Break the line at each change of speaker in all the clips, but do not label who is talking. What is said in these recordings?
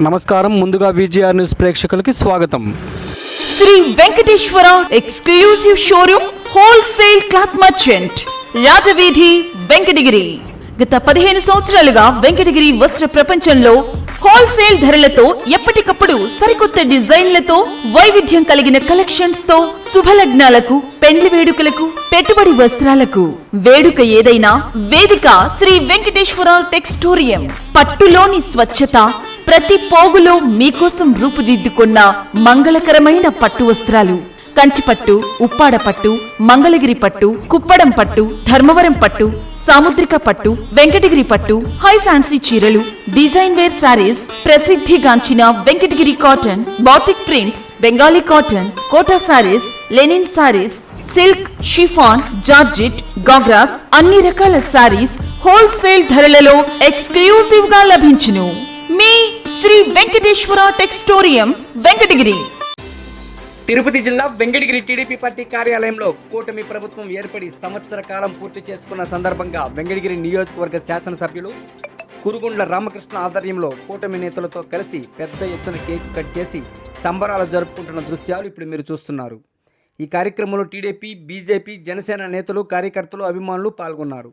నమస్కారం. ముందుగా VGR news ప్రేక్షకులకి స్వాగతం.
Sri Venkateswara exclusive showroom wholesale cloth merchant Rajaveedhi Venkatagiri. గత పదిహేను సంవత్సరాలుగా వెంకటగిరి వస్త్ర ప్రపంచంలో హోల్సేల్ ధరలతో ఎప్పటికప్పుడు సరికొత్త డిజైన్లతో వైవిధ్యం కలిగిన కలెక్షన్స్తో శుభలగ్నాలకు పెండ్లి వేడుకలకు పెట్టుబడి వస్త్రాలకు. వేడుక ఏదైనా వేదిక శ్రీ వెంకటేశ్వర టెక్స్టోరియం. పట్టులోని స్వచ్ఛత ప్రతి పోగులో మీకోసం రూపుదిద్దుకున్న మంగళకరమైన పట్టు వస్త్రాలు. కంచిపట్టు ఉప్పాడ పట్టు మంగళగిరి పట్టు కుప్పడం పట్టు ధర్మవరం పట్టు సాముద్రిక పట్టు వెంకటగిరి పట్టు హై ఫ్యాన్సీ చీరలు డిజైన్ వేర్ సారీస్ ప్రసిద్ధిగాంచిన Venkatagiri cotton batik prints Bengali cotton Kota sarees linen sarees silk chiffon georgette ghagras అన్ని రకాల సారీస్ హోల్సేల్ ధరలలో ఎక్స్క్లూసివ్గా లభించును. శ్రీ వెంకటేశ్వర టెక్స్టోరియం వెంకటగిరి.
తిరుపతి జిల్లా వెంకటగిరి టీడీపీ పార్టీ కార్యాలయంలో కూటమి ప్రభుత్వం ఏర్పడి సంవత్సర కాలం పూర్తి చేసుకున్న సందర్భంగా వెంకటగిరి నియోజకవర్గ శాసనసభ్యులు కురుగుండ్ల రామకృష్ణ ఆధ్వర్యంలో కూటమి నేతలతో కలిసి పెద్ద ఎత్తున కేక్ కట్ చేసి సంబరాలు జరుపుకుంటున్న దృశ్యాలు ఇప్పుడు మీరు చూస్తున్నారు. ఈ కార్యక్రమంలో టీడీపీ బీజేపీ జనసేన నేతలు కార్యకర్తలు అభిమానులు పాల్గొన్నారు.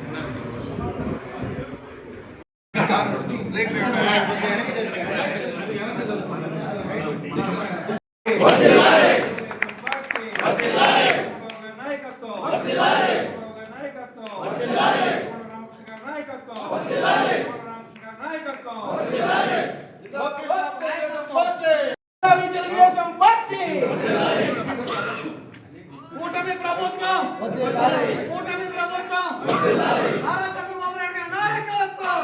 తెలుగుదేశం పార్టీ కూటమి ప్రభుత్వం కూటమి ప్రభుత్వం నారా చంద్రబాబు నాయుడు గారి నాయకత్వం.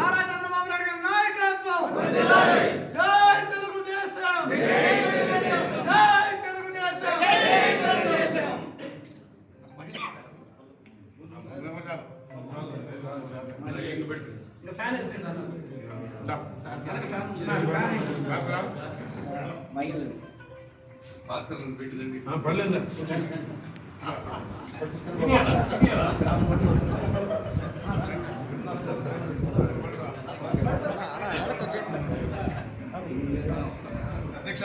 నారా చంద్రబాబు నాయుడు గారి నాయకత్వం. జై తెలుగుదేశం. జై తెలుగుదేశం.
그냥 그냥 ಅಧ್ಯಕ್ಷ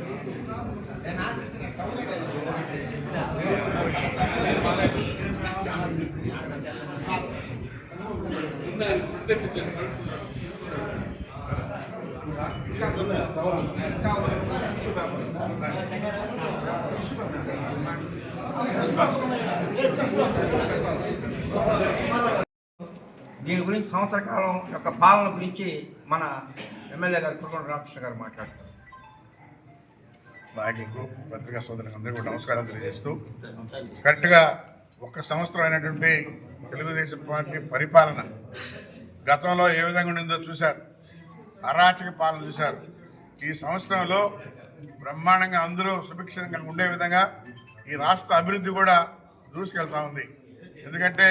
దీని గురించి సంవత్సర కాలం యొక్క పాలన గురించి మన ఎమ్మెల్యే గారు కుర్కొండ రామకృష్ణ గారు మాట్లాడతారు
నాయకులకు పత్రికా సోదరులకు అందరికీ కూడా నమస్కారం తెలియజేస్తూ కరెక్ట్గా ఒక సంవత్సరం అయినటువంటి తెలుగుదేశం పార్టీ పరిపాలన గతంలో ఏ విధంగా ఉండిందో చూశారు. అరాచక పాలన చూశారు. ఈ సంవత్సరంలో బ్రహ్మాండంగా అందరూ సుభిక్షంగా ఉండే విధంగా ఈ రాష్ట్ర అభివృద్ధి కూడా దూసుకెళ్తా ఉంది. ఎందుకంటే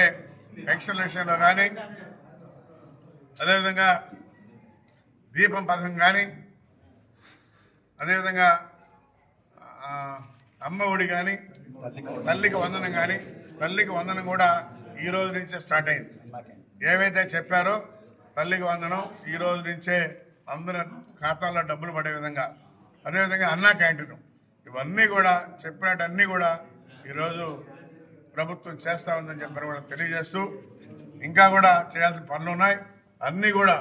పెన్షన్ విషయంలో కానీ అదేవిధంగా దీపం పథకం కానీ అదేవిధంగా అమ్మఒడి అమ్మ ఒడి కానీ తల్లికి వందనం కానీ తల్లికి వందనం కూడా ఈ రోజు నుంచే స్టార్ట్ అయింది. ఏవైతే చెప్పారో తల్లికి వందనం ఈ రోజు నుంచే అందరి ఖాతాల్లో డబ్బులు పడే విధంగా. అదేవిధంగా అన్నా క్యాంటీన్. ఇవన్నీ కూడా చెప్పినట్టన్నీ కూడా ఈరోజు ప్రభుత్వం చేస్తా ఉందని చెప్పని కూడా తెలియజేస్తూ ఇంకా కూడా చేయాల్సిన పనులు ఉన్నాయి. అన్నీ కూడా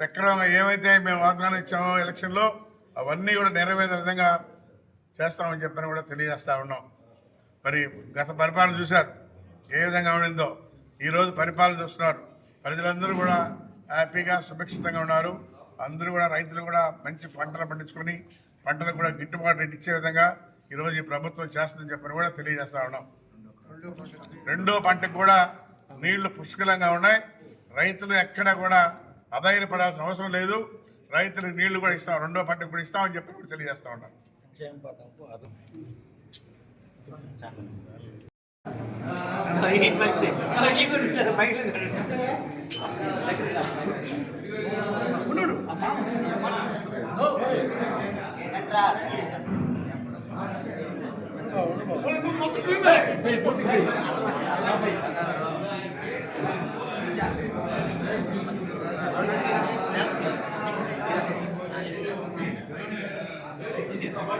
సక్రమంగా ఏమైతే మేము వాగ్దానం ఇచ్చామో ఎలక్షన్లో అవన్నీ కూడా నెరవేరే విధంగా చేస్తామని చెప్పని కూడా తెలియజేస్తా ఉన్నాం. మరి గత పరిపాలన చూశారు. ఏ విధంగా ఉండిందో ఈరోజు పరిపాలన చూస్తున్నారు. ప్రజలందరూ కూడా హ్యాపీగా సుభిక్షితంగా ఉన్నారు. అందరూ కూడా రైతులు కూడా మంచి పంటలు పండించుకొని పంటలకు కూడా గిట్టుబాటు రేటు ఇచ్చే విధంగా ఈరోజు ఈ ప్రభుత్వం చేస్తుందని చెప్పని కూడా తెలియజేస్తా ఉన్నాం. రెండో పంటకు కూడా నీళ్ళు పుష్కలంగా ఉన్నాయి. రైతులు ఎక్కడ కూడా అధైర్యపడాల్సిన అవసరం లేదు. రైతులకు నీళ్ళు కూడా ఇస్తాం. రెండో పంటకు కూడా ఇస్తామని చెప్పి కూడా తెలియజేస్తా ఉన్నాం.
మొత్తం